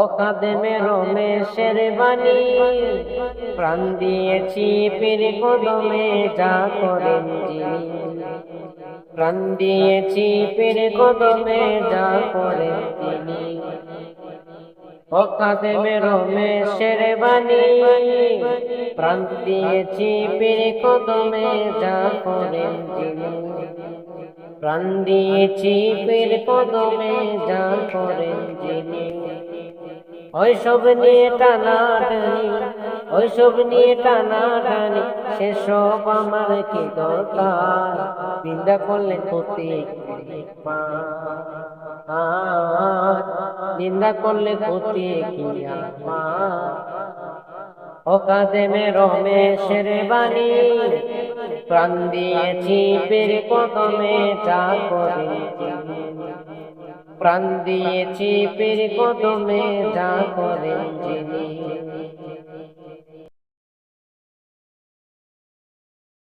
ও খাদেমে রমেশের বাণী প্রাণ দিয়েছি পীর কদমে, যা করেন যিনি। প্রাণ দিয়েছি পীর কদমে, যা করেন তিনি। ও খাদেমে রমেশের বাণী প্রাণ দিয়েছি পীর কদমে, যা করেন তিনি প্রাণ দিয়েছি পীর কদমে, যা করেন যিনি। ওইসব নিয়ে টানা টানি, ওইসব নিয়ে টানা টানি, সেসব আমার কি দরকার? নিন্দা করলে ক্ষতি। নিন্দা করলে ক্ষতি কি আমার অকাদেমে রমেশের বাণী, প্রাণ দিয়েছি পীর কদমে যা করে প্রাণ দিয়েছি পীর কদমে যা করেন যিনি।